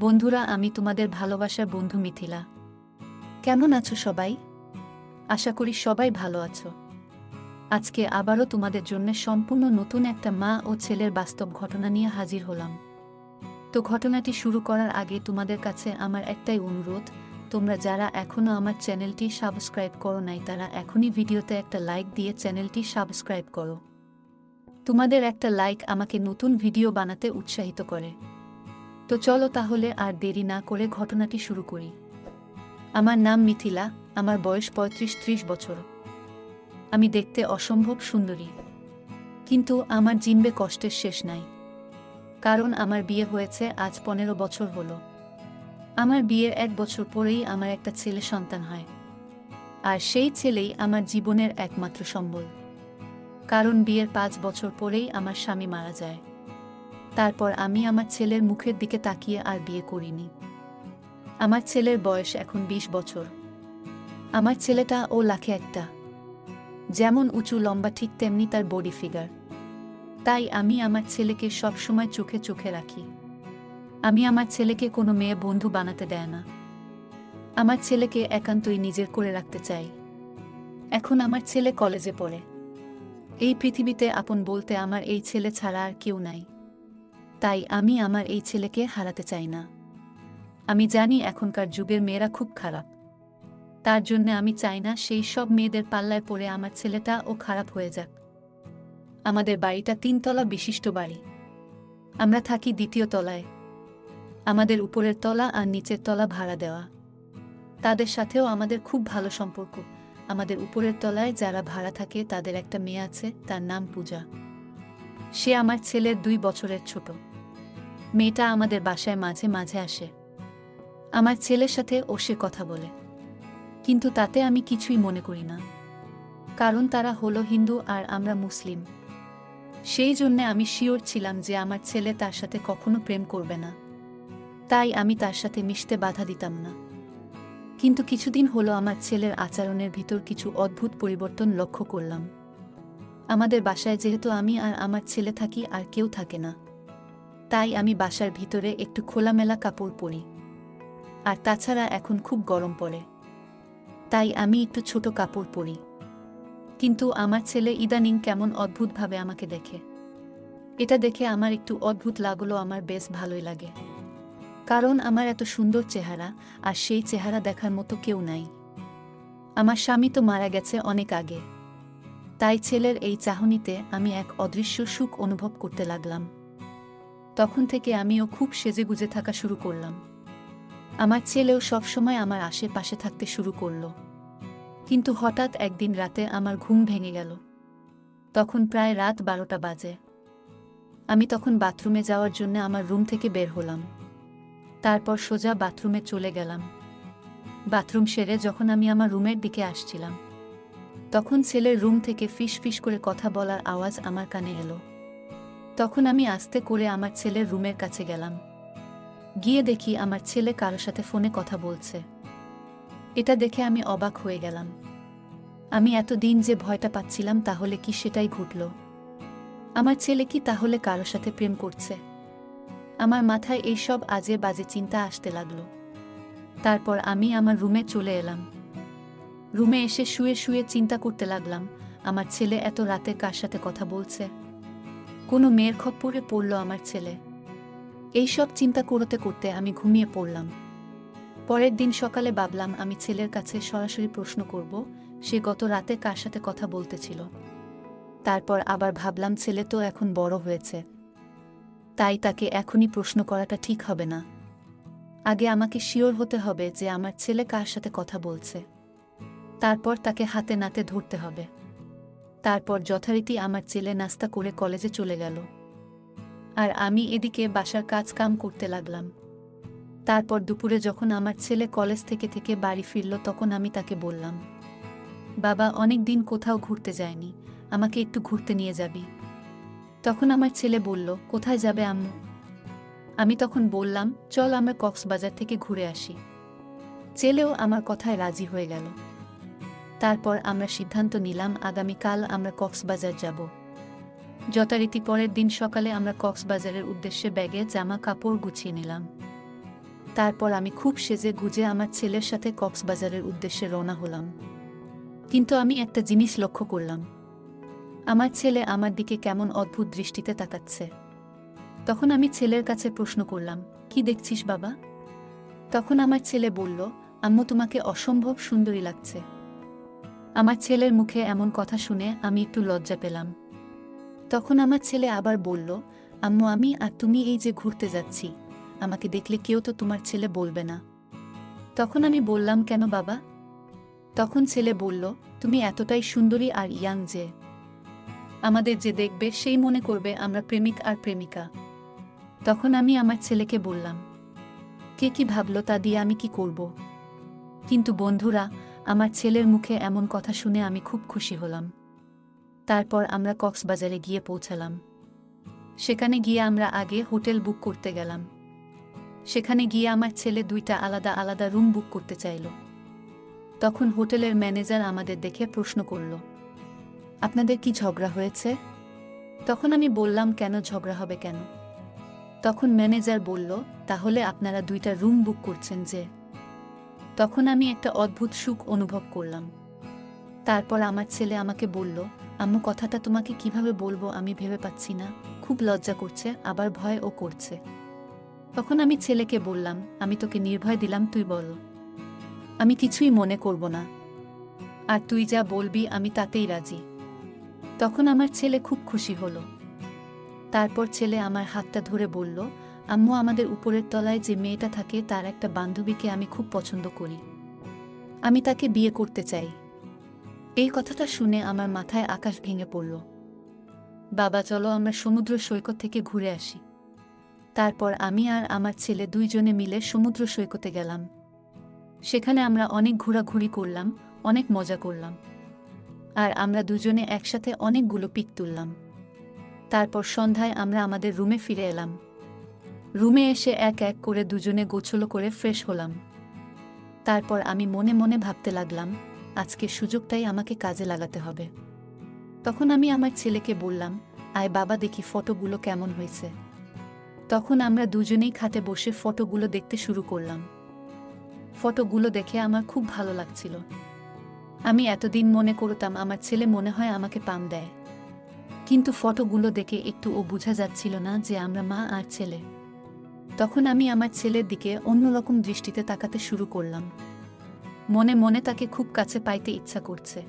বন্ধুরা, আমি তোমাদের ভালোবাসার বন্ধু মিথিলা। কেমন আছো সবাই? আশা করি সবাই ভালো আছো। আজকে আবারও তোমাদের জন্য সম্পূর্ণ নতুন একটা মা ও ছেলের বাস্তব ঘটনা নিয়ে হাজির হলাম। তো ঘটনাটি শুরু করার আগে তোমাদের কাছে আমার একটাই অনুরোধ, তোমরা যারা এখনও আমার চ্যানেলটি সাবস্ক্রাইব করো নাই, তারা এখনই ভিডিওতে একটা লাইক দিয়ে চ্যানেলটি সাবস্ক্রাইব করো। তোমাদের একটা লাইক আমাকে নতুন ভিডিও বানাতে উৎসাহিত করে। তো চলো তাহলে আর দেরি না করে ঘটনাটি শুরু করি। আমার নাম মিথিলা, আমার বয়স পঁয়ত্রিশ ত্রিশ বছর। আমি দেখতে অসম্ভব সুন্দরী। কিন্তু আমার জিনবে কষ্টের শেষ নাই। কারণ আমার বিয়ে হয়েছে আজ পনেরো বছর হলো। আমার বিয়ের এক বছর পরেই আমার একটা ছেলে সন্তান হয়। আর সেই ছেলেই আমার জীবনের একমাত্র সম্বল। কারণ বিয়ের পাঁচ বছর পরেই আমার স্বামী মারা যায়। তারপর আমি আমার ছেলের মুখের দিকে তাকিয়ে আর বিয়ে করিনি। আমার ছেলের বয়স এখন ২০ বছর। আমার ছেলেটা ও লাখে একটা। যেমন উঁচু লম্বা ঠিক তেমনি তার বডি ফিগার তাই আমি আমার ছেলেকে সবসময় চোখে চোখে রাখি। আমি আমার ছেলেকে কোনো মেয়ে বন্ধু বানাতে দেয় না। আমার ছেলেকে একান্তই নিজের করে রাখতে চাই। এখন আমার ছেলে কলেজে পড়ে। এই পৃথিবীতে আপন বলতে আমার এই ছেলে ছাড়া আর কেউ নাই। তাই আমি আমার এই ছেলেকে হারাতে চাই না। আমি জানি এখনকার যুগের মেয়েরা খুব খারাপ। তার জন্য আমি চাই না সেই সব মেয়েদের পাল্লায় পড়ে আমার ছেলেটা ও খারাপ হয়ে যাক। আমাদের বাড়িটা তিনতলা বিশিষ্ট বাড়ি। আমরা থাকি দ্বিতীয় তলায়। আমাদের উপরের তলা আর নিচের তলা ভাড়া দেওয়া। তাদের সাথেও আমাদের খুব ভালো সম্পর্ক। আমাদের উপরের তলায় যারা ভাড়া থাকে তাদের একটা মেয়ে আছে, তার নাম পূজা। সে আমার ছেলের দুই বছরের ছোট। মেয়েটা আমাদের বাসায় মাঝে মাঝে আসে। আমার ছেলের সাথে ও সে কথা বলে। কিন্তু তাতে আমি কিছুই মনে করি না। কারণ তারা হলো হিন্দু আর আমরা মুসলিম। সেই জন্যে আমি শিওর ছিলাম যে আমার ছেলে তার সাথে কখনো প্রেম করবে না। তাই আমি তার সাথে মিশতে বাধা দিতাম না। কিন্তু কিছুদিন হলো আমার ছেলের আচরণের ভিতর কিছু অদ্ভুত পরিবর্তন লক্ষ্য করলাম। আমাদের বাসায় যেহেতু আমি আর আমার ছেলে থাকি আর কেউ থাকে না। তাই আমি বাসার ভিতরে একটু খোলামেলা কাপড় পরি। আর তাছাড়া এখন খুব গরম পড়ে। তাই আমি একটু ছোট কাপড় পরি। কিন্তু আমার ছেলে ইদানিং কেমন অদ্ভুতভাবে আমাকে দেখে। এটা দেখে আমার একটু অদ্ভুত লাগল, আমার বেশ ভালোই লাগে। কারণ আমার এত সুন্দর চেহারা, আর সেই চেহারা দেখার মতো কেউ নাই। আমার স্বামী তো মারা গেছে অনেক আগে। তাই ছেলের এই চাহনিতে আমি এক অদৃশ্য সুখ অনুভব করতে লাগলাম। তখন থেকে আমিও খুব সেজেগুজে থাকা শুরু করলাম। আমার ছেলেও সবসময় আমার আশেপাশে থাকতে শুরু করল। কিন্তু হঠাৎ একদিন রাতে আমার ঘুম ভেঙে গেল। তখন প্রায় রাত বারোটা বাজে। আমি তখন বাথরুমে যাওয়ার জন্য আমার রুম থেকে বের হলাম। তারপর সোজা বাথরুমে চলে গেলাম। বাথরুম সেরে যখন আমি আমার রুমের দিকে আসছিলাম, তখন ছেলের রুম থেকে ফিস ফিস করে কথা বলার আওয়াজ আমার কানে এলো। তখন আমি আস্তে করে আমার ছেলের রুমের কাছে গেলাম। গিয়ে দেখি আমার ছেলে কারোর সাথে ফোনে কথা বলছে। এটা দেখে আমি অবাক হয়ে গেলাম। আমি এতদিন যে ভয়টা পাচ্ছিলাম তাহলে কি সেটাই ঘটল? আমার ছেলে কি তাহলে কারোর সাথে প্রেম করছে? আমার মাথায় এইসব আজে বাজে চিন্তা আসতে লাগল। তারপর আমি আমার রুমে চলে এলাম। রুমে এসে শুয়ে শুয়ে চিন্তা করতে লাগলাম, আমার ছেলে এত রাতে কার সাথে কথা বলছে? কোনো মেয়ের খপ্পরে পড়ল আমার ছেলে। এইসব চিন্তা করতে করতে আমি ঘুমিয়ে পড়লাম। পরের দিন সকালে ভাবলাম, আমি ছেলের কাছে সরাসরি প্রশ্ন করব, সে গত রাতে কার সাথে কথা বলতেছিল। তারপর আবার ভাবলাম, ছেলে তো এখন বড় হয়েছে। তাই তাকে এখনই প্রশ্ন করাটা ঠিক হবে না। আগে আমাকে শিওর হতে হবে যে আমার ছেলে কার সাথে কথা বলছে। তারপর তাকে হাতে নাতে ধরতে হবে। তারপর যথারীতি আমার ছেলে নাস্তা করে কলেজে চলে গেল। আর আমি এদিকে বাসার কাজ কাম করতে লাগলাম। তারপর দুপুরে যখন আমার ছেলে কলেজ থেকে থেকে বাড়ি ফিরল তখন আমি তাকে বললাম, বাবা, অনেক দিন কোথাও ঘুরতে যায়নি, আমাকে একটু ঘুরতে নিয়ে যাবি। তখন আমার ছেলে বলল, কোথায় যাবে আম্মু? আমি তখন বললাম, চল আমরা কক্সবাজার থেকে ঘুরে আসি। ছেলেও আমার কথায় রাজি হয়ে গেল। তারপর আমরা সিদ্ধান্ত নিলাম, আগামীকাল আমরা কক্সবাজার যাব। যথারীতি পরের দিন সকালে আমরা কক্সবাজারের উদ্দেশ্যে ব্যাগে জামা কাপড় গুছিয়ে নিলাম। তারপর আমি খুব সেজে গুজে আমার ছেলের সাথে কক্সবাজারের উদ্দেশ্যে রওনা হলাম। কিন্তু আমি একটা জিনিস লক্ষ্য করলাম। আমার ছেলে আমার দিকে কেমন অদ্ভুত দৃষ্টিতে তাকাচ্ছে। তখন আমি ছেলের কাছে প্রশ্ন করলাম, কি দেখছিস বাবা? তখন আমার ছেলে বলল, আম্মু, তোমাকে অসম্ভব সুন্দরী লাগছে। আমার ছেলের মুখে এমন কথা শুনে আমি একটু লজ্জা পেলাম। তখন আমার ছেলে আবার বলল, আম্মু, আমি আর তুমি এই যে ঘুরতে যাচ্ছি, আমাকে দেখলে কেউ তো তোমার ছেলে বলবে না। তখন আমি বললাম, কেন বাবা? তখন ছেলে বলল, তুমি এতটাই সুন্দরী আর ইয়াং যে, আমাদের যে দেখবে সেই মনে করবে আমরা প্রেমিক আর প্রেমিকা। তখন আমি আমার ছেলেকে বললাম, কে কি ভাবলো তা দিয়ে আমি কি করব? কিন্তু বন্ধুরা আমার ছেলের মুখে এমন কথা শুনে আমি খুব খুশি হলাম। তারপর আমরা কক্সবাজারে গিয়ে পৌঁছালাম। সেখানে গিয়ে আমরা আগে হোটেল বুক করতে গেলাম। সেখানে গিয়ে আমার ছেলে দুইটা আলাদা আলাদা রুম বুক করতে চাইল। তখন হোটেলের ম্যানেজার আমাদের দেখে প্রশ্ন করল, আপনাদের কি ঝগড়া হয়েছে? তখন আমি বললাম, কেন ঝগড়া হবে কেন? তখন ম্যানেজার বলল, তাহলে আপনারা দুইটা রুম বুক করছেন যে তখন আমি একটা অদ্ভুত সুখ অনুভব করলাম। তারপর আমার ছেলে আমাকে বলল, আম্মু, কথাটা তোমাকে কীভাবে বলব আমি ভেবে পাচ্ছি না। খুব লজ্জা করছে, আবার ভয়ও করছে। তখন আমি ছেলেকে বললাম, আমি তোকে নির্ভয় দিলাম, তুই বল। আমি কিছুই মনে করব না। আর তুই যা বলবি আমি তাতেই রাজি। তখন আমার ছেলে খুব খুশি হলো। তারপর ছেলে আমার হাতটা ধরে বলল আম্মু আমাদের উপরের তলায় যে মেয়েটা থাকে, তার একটা বান্ধবীকে আমি খুব পছন্দ করি। আমি তাকে বিয়ে করতে চাই। এই কথাটা শুনে আমার মাথায় আকাশ ভেঙে পড়ল। বাবা, চলো আমরা সমুদ্র সৈকত থেকে ঘুরে আসি। তারপর আমি আর আমার ছেলে দুইজনে মিলে সমুদ্র সৈকতে গেলাম। সেখানে আমরা অনেক ঘোরাঘুরি করলাম, অনেক মজা করলাম। আর আমরা দুজনে একসাথে অনেকগুলো পিক তুললাম। তারপর সন্ধ্যায় আমরা আমাদের রুমে ফিরে এলাম। রুমে এসে এক এক করে দুজনে গোছলো করে ফ্রেশ হলাম। তারপর আমি মনে মনে ভাবতে লাগলাম, আজকে সুযোগটাই আমাকে কাজে লাগাতে হবে। তখন আমি আমার ছেলেকে বললাম, আয় বাবা, দেখি ফটোগুলো কেমন হয়েছে। তখন আমরা দুজনেই খাতে বসে ফটোগুলো দেখতে শুরু করলাম। ফটোগুলো দেখে আমার খুব ভালো লাগছিল। আমি এতদিন মনে করতাম, আমার ছেলে মনে হয় আমাকে পাম দেয়। কিন্তু ফটোগুলো দেখে একটু ও বোঝা যাচ্ছিল না যে আমরা মা আর ছেলে। তখন আমি আমার ছেলের দিকে অন্যরকম দৃষ্টিতে তাকাতে শুরু করলাম। মনে মনে তাকে খুব কাছে পাইতে ইচ্ছা করছে।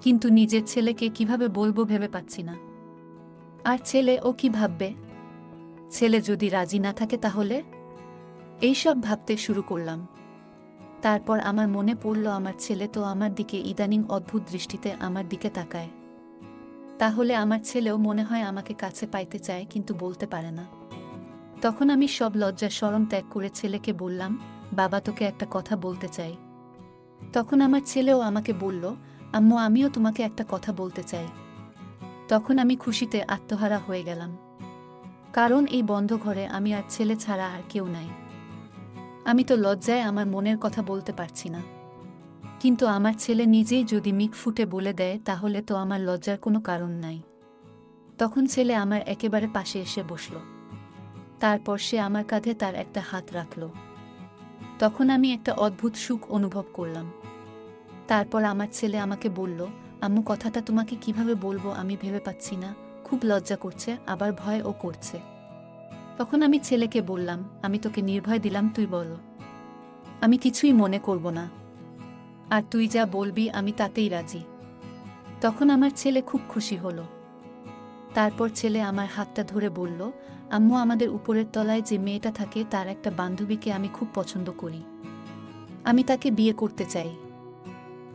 কিন্তু নিজের ছেলেকে কীভাবে বলব ভেবে পাচ্ছি না। আর ছেলে ও কি ভাববে? ছেলে যদি রাজি না থাকে তাহলে? এইসব ভাবতে শুরু করলাম। তারপর আমার মনে পড়ল আমার ছেলে তো আমার দিকে ইদানিং অদ্ভুত দৃষ্টিতে আমার দিকে তাকায়। তাহলে আমার ছেলেও মনে হয় আমাকে কাছে পাইতে চায় কিন্তু বলতে পারে না। তখন আমি সব লজ্জা সরম ত্যাগ করে ছেলেকে বললাম, বাবা, তোকে একটা কথা বলতে চাই। তখন আমার ছেলেও আমাকে বলল, আম্মু, আমিও তোমাকে একটা কথা বলতে চাই। তখন আমি খুশিতে আত্মহারা হয়ে গেলাম। কারণ এই বন্ধ ঘরে আমি আর ছেলে ছাড়া আর কেউ নাই। আমি তো লজ্জায় আমার মনের কথা বলতে পারছি না। কিন্তু আমার ছেলে নিজেই যদি মিক ফুটে বলে দেয়, তাহলে তো আমার লজ্জার কোনো কারণ নাই। তখন ছেলে আমার একেবারে পাশে এসে বসল। তারপর সে আমার কাঁধে তার একটা হাত রাখল। তখন আমি একটা অদ্ভুত সুখ অনুভব করলাম। তারপর আমার ছেলে আমাকে বলল, আম্মু, কথাটা তোমাকে কীভাবে বলব আমি ভেবে পাচ্ছি না। খুব লজ্জা করছে, আবার ভয়ও করছে। তখন আমি ছেলেকে বললাম, আমি তোকে নির্ভয় দিলাম, তুই বল। আমি কিছুই মনে করব না। আর তুই যা বলবি আমি তাতেই রাজি। তখন আমার ছেলে খুব খুশি হলো। তারপর ছেলে আমার হাতটা ধরে বলল আম্মু আমাদের উপরের তলায় যে মেয়েটা থাকে, তার একটা বান্ধবীকে আমি খুব পছন্দ করি। আমি তাকে বিয়ে করতে চাই।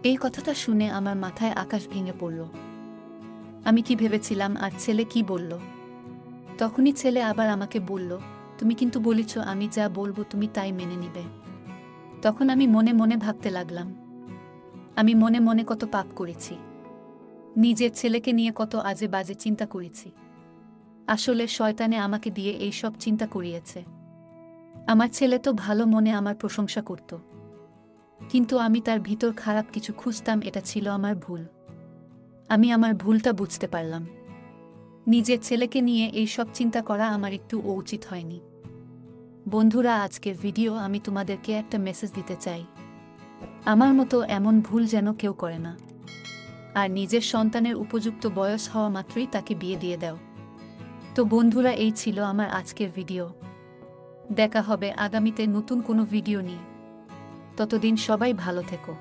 এই কথাটা শুনে আমার মাথায় আকাশ ভেঙে পড়ল। আমি কি ভেবেছিলাম, আর ছেলে কি বলল? তখনই ছেলে আবার আমাকে বলল, তুমি কিন্তু বলিছ, আমি যা বলব তুমি তাই মেনে নিবে। তখন আমি মনে মনে ভাবতে লাগলাম। আমি মনে মনে কত পাপ করেছি। নিজের ছেলেকে নিয়ে কত আজে বাজে চিন্তা করেছি। আসলে শয়তানে আমাকে দিয়ে এই সব চিন্তা করিয়েছে। আমার ছেলে তো ভালো মনে আমার প্রশংসা করত। কিন্তু আমি তার ভিতর খারাপ কিছু খুঁজতাম, এটা ছিল আমার ভুল। আমি আমার ভুলটা বুঝতে পারলাম। নিজের ছেলেকে নিয়ে এই সব চিন্তা করা আমার একটু উচিত হয়নি। বন্ধুরা, আজকের ভিডিও আমি তোমাদেরকে একটা মেসেজ দিতে চাই। আমার মতো এমন ভুল যেন কেউ করে না। আর নিজের সন্তানের উপযুক্ত বয়স হওয়া মাত্রই তাকে বিয়ে দিয়ে দাও। তো বন্ধুরা, এই ছিল আমার আজকের ভিডিও। দেখা হবে আগামীতে নতুন কোনো ভিডিও নিয়ে। ততদিন সবাই ভালো থেকো।